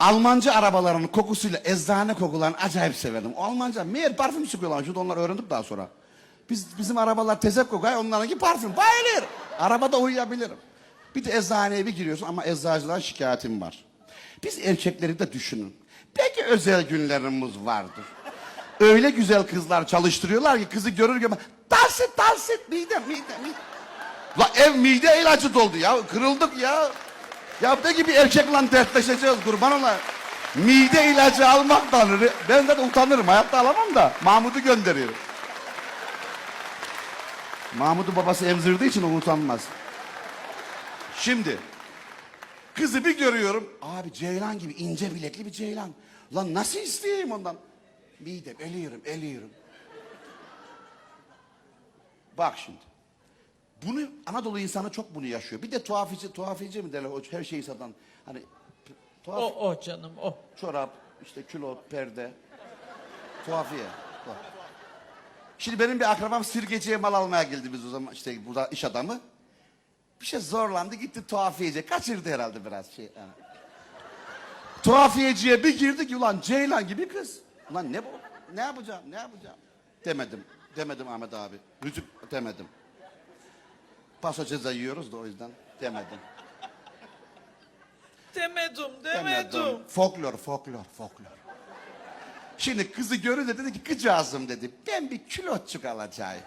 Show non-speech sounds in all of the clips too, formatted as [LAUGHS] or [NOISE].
Almancı arabaların kokusuyla eczane kokularını acayip severdim. Almanca meğer parfüm sıkıyorlar. Şurada onları öğrendik daha sonra. Biz, bizim arabalar tezep kokar, onlarınki parfüm. Bayılır. Arabada uyuyabilirim. Bir de eczaneye bir giriyorsun ama eczacıdan şikayetim var. Biz erkekleri de düşünün. Belki özel günlerimiz vardır. Öyle güzel kızlar çalıştırıyorlar ki kızı görür görmez. Dans et, dans et. Mide, mide, mide. La ev mide ilacı doldu ya. Kırıldık ya. Ya ne gibi erkekle dertleşeceğiz kurban olayım. Mide ilacı almaktan re- ben de utanırım. Hayatta alamam da Mahmut'u gönderiyorum. Mahmut'u babası emzirdiği için o utanmaz. Şimdi kızı bir görüyorum. Abi ceylan gibi ince bilekli bir ceylan. Lan nasıl isteyeyim ondan? Midem eliyorum eliyorum. Bak şimdi. Bunu Anadolu insanı çok bunu yaşıyor. Bir de tuhafici, tuhafici mi derler o her şeyi satan. Hani tuhaf O o canım o. çorap, işte külot, perde. Tuhafiye. Şimdi benim bir akrabam sirgeciye mal almaya geldi biz o zaman işte burada iş adamı. Bir şey zorlandı gitti tuhafiyeciye. Kaçırdı herhalde biraz şey. ha. Tuhafiyeciye bir girdik ulan Ceylan gibi kız. Ulan ne bu? Ne yapacağım? Ne yapacağım? Demedim. Demedim Ahmet abi. Rüzük demedim. Paso ceza yiyoruz da o yüzden demedim. Demedim demedim. Folklor, folklor, folklor. Şimdi kızı görünce dedi ki kıcağızım dedi. Ben bir külotçuk alacağım.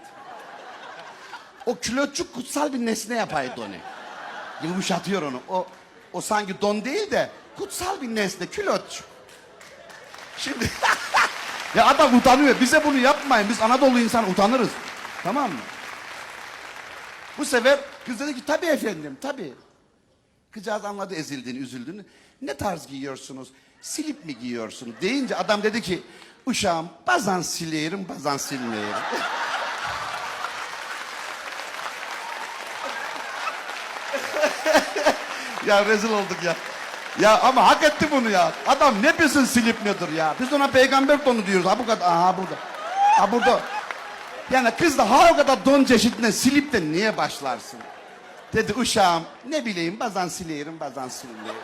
O külotçuk kutsal bir nesne yapaydı onu. Yumuşatıyor onu. O, o sanki don değil de kutsal bir nesne külotçuk. Şimdi [LAUGHS] ya adam utanıyor. Bize bunu yapmayın. Biz Anadolu insan utanırız. Tamam mı? Bu sefer kız dedi ki tabii efendim tabii. Kızcağız anladı ezildiğini, üzüldüğünü. Ne tarz giyiyorsunuz? Silip mi giyiyorsun? Deyince adam dedi ki, uşağım bazen silerim, bazen silmeyelim. [LAUGHS] ya rezil olduk ya. Ya ama hak etti bunu ya. Adam ne bilsin silip nedir ya? Biz ona peygamber donu diyoruz. Ha bu kadar. Aha burada. Ha burada. Yani kız da ha o kadar don çeşidine silip de niye başlarsın? Dedi uşağım ne bileyim bazen silerim bazen silmeyelim.